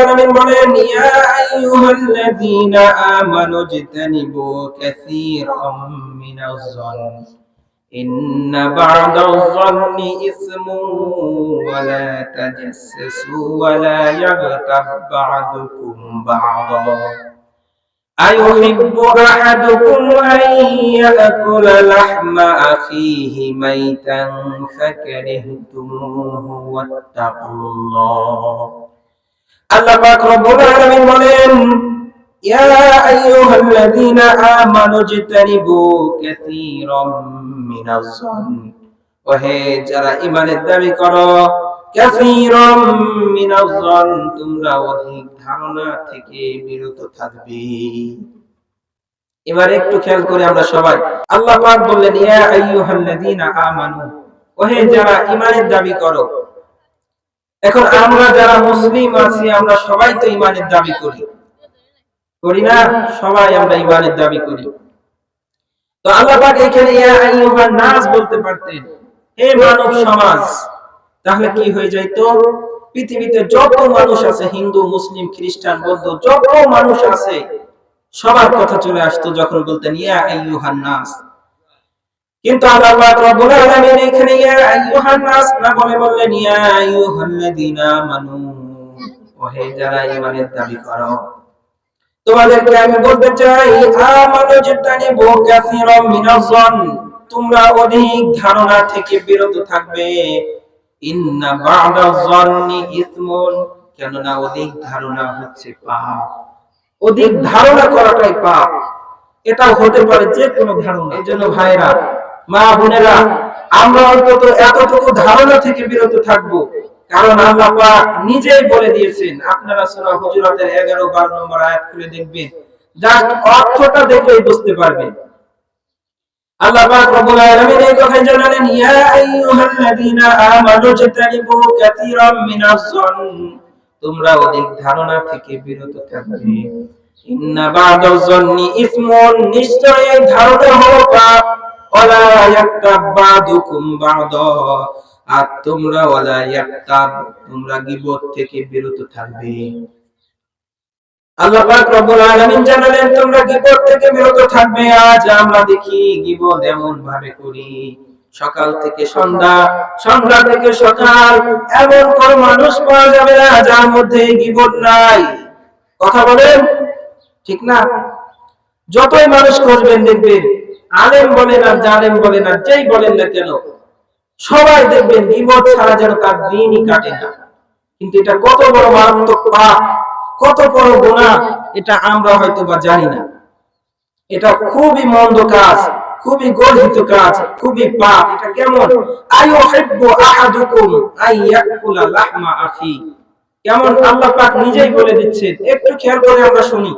আলামিন বলেন ইয়া আইয়ুহাল্লাযীনা আমানু ইজতানিবু কাসীরাম মিনাজ যন্ন إن بعض الظن إثم ولا تجسسوا ولا يغتب بعضكم بعضا أيحب أحدكم أن يأكل لحم أخيه ميتا فكرهتموه واتقوا الله আল্লাহ পাক রব্বুল আলামিন বলেন, ইয়া আইয়ুহাল্লাযীনা আমানু ইজতানিবু কাসীরাম মিনাজ ওহে, যারা ঈমানের দাবি করো, কাসীরাম মিনাজ তোমরা অধিক ধারণা থেকে বিরত থাকবে। এবার একটু খেয়াল করে আমরা সবাই, আল্লাহ পাক বললেন, ইয়া আইয়ুহাল্লাযীনা আমানু। ওহে, যারা ঈমানের দাবি করো এখন আমরা যারা মুসলিম আছি, আমরা সবাই তো ইমানের দাবি করি। করি না? সবাই আমরা ইমানের দাবি করি। তো আল্লাহ পাক এখানে, ইয়া আইয়ুহান নাস বলতে পারতেন। হে মানব সমাজ, তাহলে কি হয়ে যাইতো? পৃথিবীতে যত মানুষ আছে, হিন্দু, মুসলিম, খ্রিস্টান, বৌদ্ধ, যত মানুষ আছে, সবার কথা চলে আসতো যখন বলতেন, ইয়া আইয়ুহান নাস। কিন্তু তোমাদেরকে আমি বলতে চাই তোমরা ধারণা থেকে বিরত থাকবে। কেননা অধিক ধারণা হচ্ছে পাপ। অধিক ধারণা করাটাই পাপ। এটা হতে পারে যে কোনো ধারণা। এই জন্য ভাইরা মা বোনেরা, আমরা অন্তত এতটুকু ধারণা থেকে বিরত থাকব। কারণ আল্লাহ পাক নিজেই বলে দিয়েছেন, আপনারা সূরা হুজুরাতের 11 12 নম্বর আয়াত খুলে দেখবেন। জাস্ট অর্থটা দেখলেই বুঝতে পারবেন। এই তোমরা অধিক ধারণা থেকে বিরত থাকবে। ধারণা হলো পাপ। আর তোমরা তোমরা গীবত থেকে বিরত থাকবে। করি। সকাল থেকে সন্ধ্যা সন্ধ্যা থেকে সকাল, এমন কোন মানুষ পাওয়া যাবে না যার মধ্যে গীবত নাই। কথা বলেন? ঠিক না? যতই মানুষ খুঁজবেন দেখবেন আলেম বলেন আর জালেম বলেন আর যেই বলেন না কেন, সবাই দেখবেন গীবত ছাড়া যেন তার দিনই কাটে না। কিন্তু এটা কত বড় মারাত্মক পাপ, কত বড় গুনাহ, এটা আমরা হয়তো বা জানি না। এটা খুবই মন্দ কাজ, খুবই গর্হিত কাজ, খুবই পাপ। এটা কেমন? আই আইয়ুহিব্বু আহাদুকুম আইয়াকুলা লাহমা আখি। কেমন? আল্লাহ পাক নিজেই বলে দিচ্ছেন, একটু খেয়াল করে আমরা শুনি।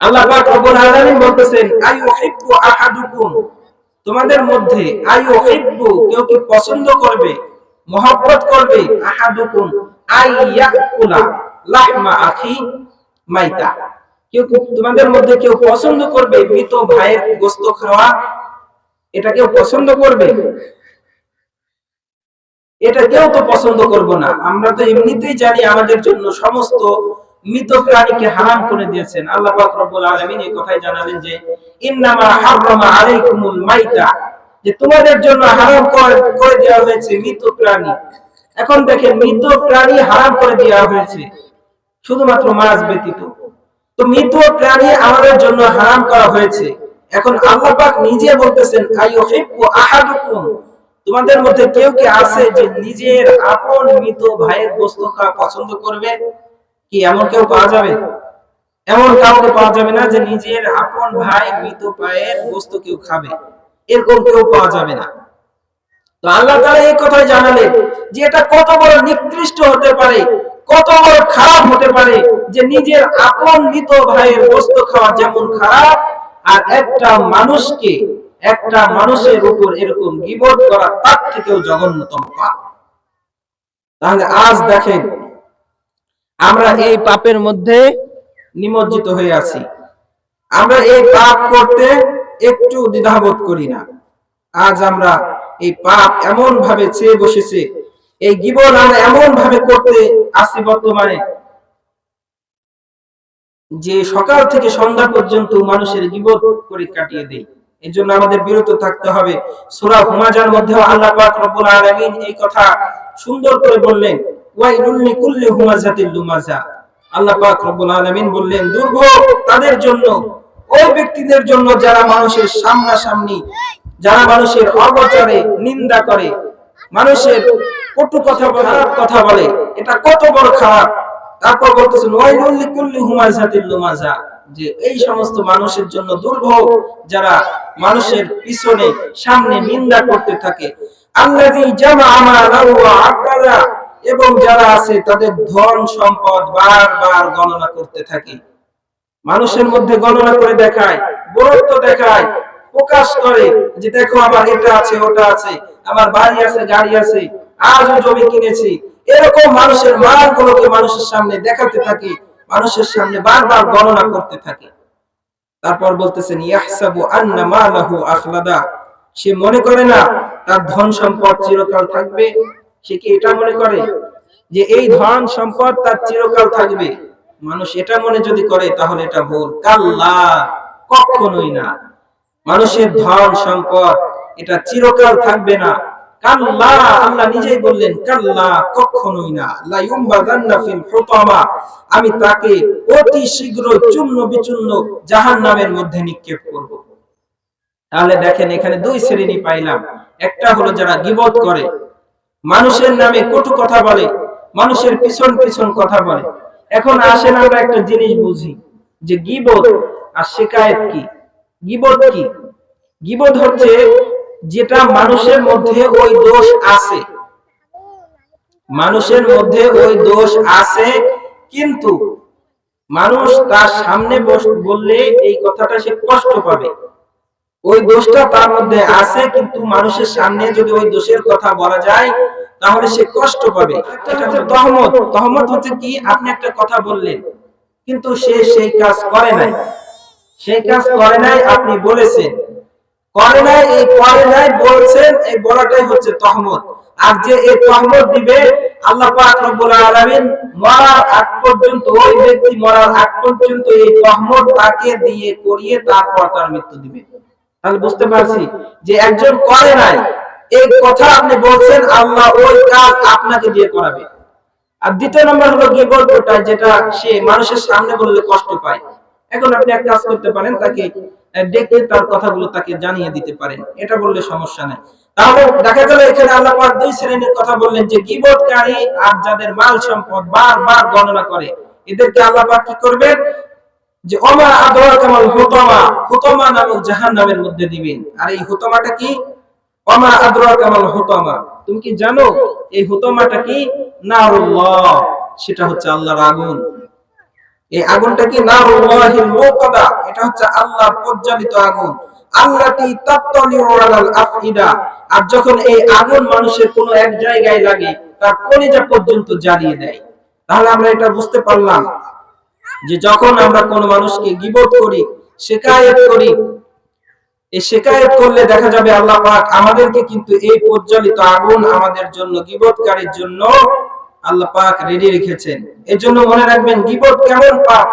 আল্লাহ পাক রব্বুল আলামিন বলতেছেন, আইয়ুহিব্বু আহাদুকুম? তোমাদের মধ্যে আইয়ুহিব্বু কেউ কি পছন্দ করবে, মহব্বত করবে? আহাদুকুম আইয়াকুলা লাহমা আখি মাইতা কেউ তোমাদের মধ্যে কেউ পছন্দ করবে, মৃত ভাইয়ের গোস্ত খাওয়া? এটা কেউ পছন্দ করবে? এটা কেউ তো পছন্দ করব না। আমরা তো এমনিতেই জানি আমাদের জন্য সমস্ত মৃত প্রাণীকে হারাম করে দিয়েছেন। আল্লাহ রব্বুল আলামিন এই কথাই জানালেন যে আলাইকুমুল মাইতা যে তোমাদের জন্য হারাম করে দেওয়া হয়েছে মৃত প্রাণী। এখন দেখেন, মৃত প্রাণী হারাম করে দেওয়া হয়েছে, শুধুমাত্র মাছ ব্যতীত। তো মৃত প্রাণী আমাদের জন্য হারাম করা হয়েছে। এখন আল্লাহ পাক নিজে বলতেছেন আহাদুকুম তোমাদের মধ্যে কেউ কি আছে যে নিজের আপন মৃত ভাইয়ের গোস্ত খাওয়া পছন্দ করবে? কি এমন কেউ পাওয়া যাবে? এমন কাউকে পাওয়া যাবে না যে নিজের আপন ভাই মৃত ভাইয়ের গোস্ত কেউ খাবে। এরকম কেউ পাওয়া যাবে না। তো আল্লাহ এই কথাই যে এটা কত বড় নিকৃষ্ট হতে পারে, কত বড় খারাপ হতে পারে যে নিজের আপন মৃত ভাইয়ের গোস্ত খাওয়া যেমন খারাপ, আর একটা মানুষকে, একটা মানুষের উপর এরকম করা তার থেকেও জঘন্যতম পাপ। তাহলে আজ দেখেন আমরা এই পাপের মধ্যে নিমজ্জিত হয়ে আছি। আমরা এই পাপ করতে একটু দ্বিধাবোধ করি না। আজ আমরা এই পাপ এমন ভাবে চেয়ে বসেছে, এই গিবত আমরা এমন ভাবে করতে আসি বর্তমানে, যে সকাল থেকে সন্ধ্যা পর্যন্ত মানুষের গিবত করে কাটিয়ে দেই। এই জন্য আমাদের বিরত থাকতে হবে। সূরা হুমাজার মধ্যেও আল্লাহ পাক রব্বুল আলামিন এই কথা সুন্দর করে বললেন ওয়াইলুল লিকুল্লি হুমাজাতিল লুমাজা। আল্লাহ পাক রব্বুল আলামিন বললেন দুর্ভোগ তাদের জন্য, ওই ব্যক্তিদের জন্য যারা মানুষের সামনাসামনি, যারা মানুষের নিন্দা করে, মানুষের কটু কথা, খারাপ কথা বলে, এটা কত বড় খারাপ। তারপর বলতেছেন হুমাজাতিল লুমাজা। যে এই সমস্ত মানুষের জন্য দুর্ভোগ যারা মানুষের পিছনে, সামনে নিন্দা করতে থাকে। আল্লাযী জামা আমালাহু ওয়া আকালা এবং যারা আছে, তাদের ধন সম্পদ বারবার গণনা করতে থাকে। মানুষের মধ্যে গণনা করে দেখায়, বরত্ব দেখায়, প্রকাশ করে যে দেখো, আমার এটা আছে, ওটা আছে, আমার বাড়ি আছে, গাড়ি আছে, আজও জমি কিনেছি। এরকম মানুষের মালগুলোকে মানুষের সামনে দেখাতে থাকে, মানুষের সামনে বারবার গণনা করতে থাকে। তারপর বলতেছেন, ইয়াহসাবু আন্না মালাহু আখলাদা। সে মনে করে না, তার ধন সম্পদ চিরকাল থাকবে সে কি এটা মনে করে? যে এই ধন সম্পদ তার চিরকাল থাকবে। মানুষ এটা মনে যদি করে, তাহলে এটা ভুল। কাল্লা, কখনোই না। মানুষের ধন সম্পদ, এটা চিরকাল থাকবে না। কাল্লা, আল্লাহ নিজেই বললেন, কাল্লা, কখনোই না। আমি তাকে অতি শীঘ্র চূর্ণ বিচূর্ণ জাহান্নামের মধ্যে নিক্ষেপ করব। তাহলে দেখেন, এখানে দুই শ্রেণি পাইলাম। একটা হলো যারা গিবত করে মানুষের নামে কটু কথা বলে, মানুষের পিছন পিছন কথা বলে। এখন আসেন আমরা একটা জিনিস বুঝি, যে গিবত আর শিকায়েত কি? গিবত কি? গিবত হচ্ছে যেটা মানুষের মধ্যে ওই দোষ আছে। মানুষের মধ্যে ওই দোষ আছে, কিন্তু মানুষ তার সামনে বললে এই কথাটা সে কষ্ট পাবে। ওই দোষটা তার মধ্যে আছে, কিন্তু মানুষের সামনে যদি ওই দোষের কথা বলা যায়, তাহলে সে কষ্ট পাবে। এটা হচ্ছে তহমত। তহমত হচ্ছে কি? আপনি একটা কথা বললেন, কিন্তু সে সেই কাজ করে নাই। সেই কাজ করে নাই, আপনি বলেছেন। করে নাই, এই করে নাই, বলছেন, এই বলাটাই হচ্ছে তহমত। আর যে এই তহমত দিবে, আল্লাহ রব্বুল আলামিন মরার আগ পর্যন্ত, ওই ব্যক্তি মরার আগ পর্যন্ত এই তহমত তাকে দিয়ে করিয়ে তারপর তার মৃত্যু দিবে। তাহলে বুঝতে পারছি যে একজন করে নাই। এই কথা আপনি বলছেন, আল্লাহ ওই কাজ আপনাকে দিয়ে করাবে। আর দ্বিতীয় নম্বর হলো গিবত ওটা যেটা সে মানুষের সামনে বললে কষ্ট পায়। এখন আপনি এক কাজ করতে পারেন, তাকে ডেকে তার কথাগুলো তাকে জানিয়ে দিতে পারেন। এটা বললে সমস্যা নেই। তাহলে দেখা গেল এখানে আল্লাহ পাক দুই শ্রেণির কথা বললেন যে গিবতকারী আর যাদের মাল সম্পদ বারবার গণনা করে, এদেরকে আল্লাহ পাক কি করবেন? যে অমা আদর কামাল হুতমা হুতমা নামক জাহান্নামের মধ্যে দিবেন আর এই হুতমাটা কি? অমা আদর কামাল হুতমা। তুমি কি জানো এই হুতমাটা কি? নারুল্লাহ, সেটা হচ্ছে আল্লাহর আগুন। এই আগুনটা কি? নারুল্লাহিল মুকাদা এটা হচ্ছে আল্লাহর প্রজ্বলিত আগুন। আল্লাহটি তাত্তালিউ আলাল আফইদা, আর যখন এই আগুন মানুষের কোনো এক জায়গায় লাগে, তার কলিজা পর্যন্ত জ্বালিয়ে দেয়। তাহলে আমরা এটা বুঝতে পারলাম। যে যখন আমরা কোন মানুষকে গিবত করি, শেকায়েত করি, এই শেকায়েত করলে দেখা যাবে আল্লাহ পাক আমাদেরকে কিন্তু এই প্রজ্বলিত আগুন আমাদের জন্য, গিবতকারীর জন্য আল্লাহ পাক রেডি রেখেছেন। এর জন্য মনে রাখবেন, গিবত কেমন পাপ?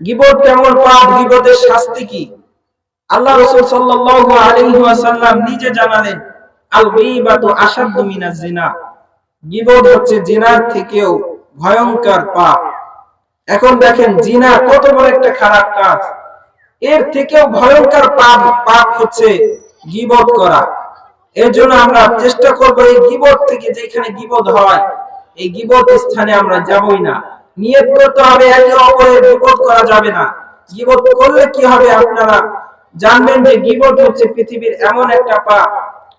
গিবত কেমন পাপ? গিবতের শাস্তি কি? আল্লাহ রাসূল সাল্লাল্লাহু আলাইহি ওয়াসাল্লাম নিজে জানালেন আল গীবাতু আশাদ্দু মিনাজ জিনা। গিবত হচ্ছে জিনার থেকেও ভয়ঙ্কর পাপ। এখন দেখেন জিনা কত বড় একটা খারাপ কাজ। এর থেকেও ভয়ঙ্কর পাপ পাপ হচ্ছে গিবত করা। এর জন্য আমরা চেষ্টা করব এই গিবত থেকে যেখানে গিবত হয়, এই গিবত স্থানে আমরা যাবই না। নিয়ত করতে হবে, একে অপরের গিবত করা যাবে না। গিবত করলে কি হবে আপনারা জানবেন যে গিবত হচ্ছে পৃথিবীর এমন একটা পাপ।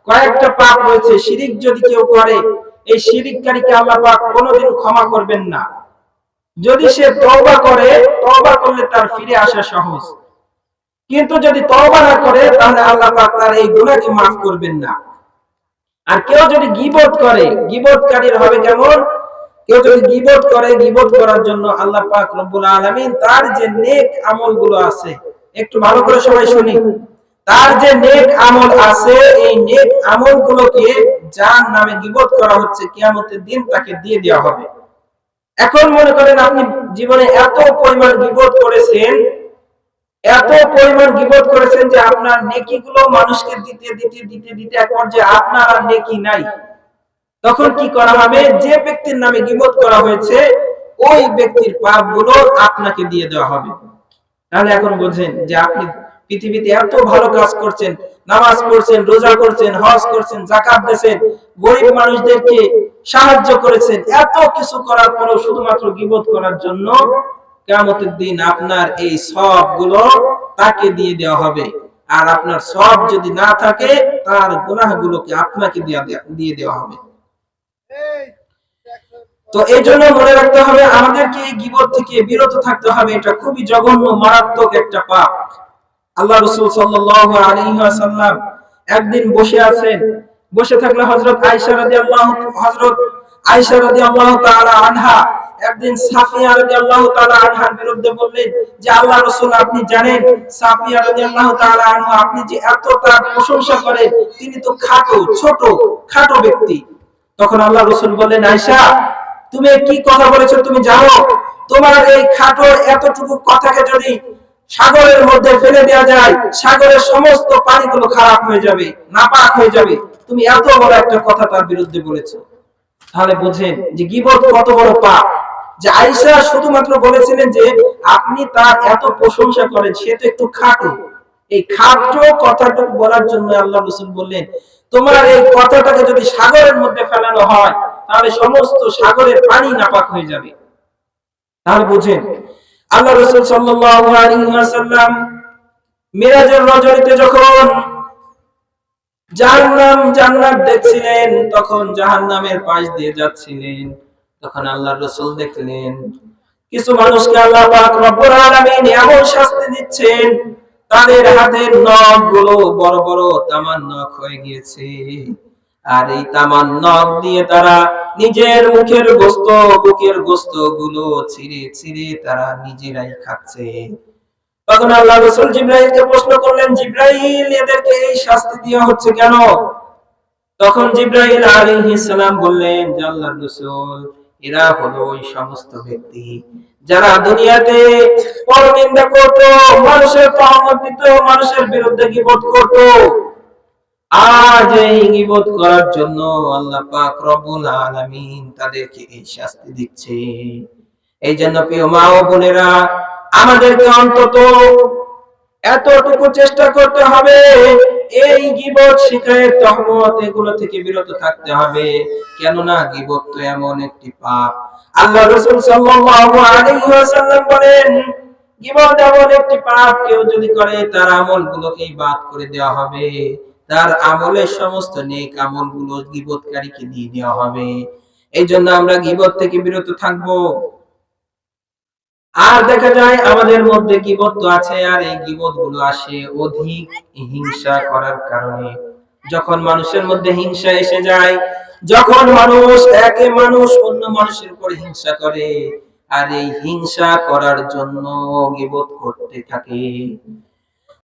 কয়েকটা পাপ রয়েছে, শিরিক যদি কেউ করে, এই শিরিককারীকে আল্লাহ পাক কোনোদিন ক্ষমা করবেন না। যদি সে তওবা করে, তওবা করলে তার ফিরে আসা সহজ। কিন্তু যদি তওবা না করে, তাহলে আল্লাহ পাক তার এই গুনাহকে maaf করবেন না। আর কেউ যদি গীবত করে, গীবতকারীর হবে কেমন? কেউ যদি গীবত করে, গীবত করার জন্য আল্লাহ পাক রব্বুল আলামিন তার যে নেক আমলগুলো আছে, একটু ভালো করে সবাই শুনি। তার যে নেক আমল আছে, এই নেক আমলগুলোকে যার নামে গিবত করা হচ্ছে, কিয়ামতের দিন তাকে দিয়ে দেওয়া হবে। এখন মনে করেন আপনি জীবনে এত পরিমাণ গিবত করেছেন, এত পরিমাণ গিবত করেছেন যে আপনার নেকিগুলো মানুষকে দিতে দিতে দিতে দিতে এক পর্যায়ে আপনার আর নেকি নাই। তখন কি করা হবে? যে ব্যক্তির নামে গিবত করা হয়েছে, ওই ব্যক্তির পাপগুলো আপনাকে দিয়ে দেওয়া হবে। তাহলে এখন বোঝেন যে আপনি পৃথিবীতে এত ভালো কাজ করছেন, নামাজ পড়ছেন, রোজা করছেন, হজ করছেন জাকাত দিয়েছেন, গরিব মানুষদেরকে সাহায্য করেছেন। এত কিছু করার পরেও শুধুমাত্র গিবত করার জন্য কিয়ামতের দিন আপনার এই সবগুলো তাকে দিয়ে দেওয়া হবে। আর আপনার সব যদি না থাকে, তার গুনাহগুলোকে আপনাকে দিয়ে দেওয়া হবে। তো এই জন্য মনে রাখতে হবে, আমাদেরকে এই গিবত থেকে বিরত থাকতে হবে। এটা খুবই জঘন্য, মারাত্মক একটা পাপ। আল্লাহ রসুল সাল্লাল্লাহু আলাইহি ওয়াসাল্লাম একদিন বসে আছেন বসে থাকলে হযরত আয়েশা আনহা একদিন সাফিয়া আনহার বিরুদ্ধে বললেন যে, আল্লাহ আপনি জানেন সাফিয়া আনহা, আপনি যে এত তার প্রশংসা তিনি তো খাটো, ছোট, খাটো ব্যক্তি। তখন আল্লাহ রসুল বললেন তুমি কি কথা বলেছ তুমি জানো? তোমার এই খাটো এতটুকু কথাকে যদি সাগরের মধ্যে ফেলে দেওয়া যায়, সাগরের সমস্ত পানিগুলো খারাপ হয়ে যাবে, নাপাক হয়ে যাবে। তুমি এত বড় একটা কথা তার বিরুদ্ধে বলেছ। তাহলে বুঝেন যে গিবত কত বড় পাপ। যে আয়েশা শুধুমাত্র বলেছিলেন যে আপনি তার এত প্রশংসা করেন, সে তো একটু খাটো। এই খাটো কথাটুকু বলার জন্য আল্লাহ রসুল বললেন, তোমার এই কথাটাকে যদি সাগরের মধ্যে ফেলানো হয়, তাহলে সমস্ত সাগরের পানি নাপাক হয়ে যাবে। তাহলে বুঝেন, আল্লাহ রসুল আলাইহি মিরাজের রজনীতে যখন জাহান্নাম জান্নাত দেখছিলেন, তখন জাহান্নামের পাশ দিয়ে যাচ্ছিলেন। তখন আল্লাহ রসুল দেখলেন, কিছু মানুষকে আল্লাহ পাক রব্বুল আলামিন এমন শাস্তি দিচ্ছেন, তাদের হাতের নখগুলো বড় বড় তামার নখ হয়ে গিয়েছে। আর এই তামার নখ দিয়ে তারা নিজের মুখের গোস্ত, বুকের গোস্তগুলো ছিঁড়ে ছিঁড়ে তারা নিজেরাই খাচ্ছে। তখন আল্লাহ রসুল জিব্রাইলকে প্রশ্ন করলেন, জিব্রাইল, এদেরকে এই শাস্তি দেওয়া হচ্ছে কেন? তখন জিব্রাইল আলাইহিস সালাম বললেন যে আল্লাহ রসুল, এরা হলো ওই সমস্ত ব্যক্তি যারা দুনিয়াতে পরনিন্দা করত, মানুষের তহমত দিত, মানুষের বিরুদ্ধে গিবত করত। আজ এই গিবত করার জন্য আল্লাহ পাক রব্বুল আলামিন তাদেরকে এই শাস্তি দিচ্ছে। এই জন্য প্রিয় মা ও বোনেরা আমাদেরকে অন্তত এতটুকু চেষ্টা করতে হবে, এই গিবত শিকায়ের তহমত এগুলো থেকে বিরত থাকতে হবে। কেননা গিবত তো এমন একটি পাপ। আল্লাহ রাসূল বলেন, গিবত এমন একটি পাপ কেউ যদি করে, তার আমলগুলোকে বাদ করে দেওয়া হবে। তার আমলের সমস্ত নেক গিবতকারীকে দিয়ে দেওয়া হবে। এই জন্য আমরা গিবত থেকে বিরত থাকব। আর দেখা যায় আমাদের মধ্যে গিবত আছে, আর এই গিবতগুলো আসে অধিক হিংসা করার কারণে। যখন মানুষের মধ্যে হিংসা এসে যায়, যখন মানুষ একে মানুষ অন্য মানুষের উপর হিংসা করে, আর এই হিংসা করার জন্য গিবত করতে থাকে।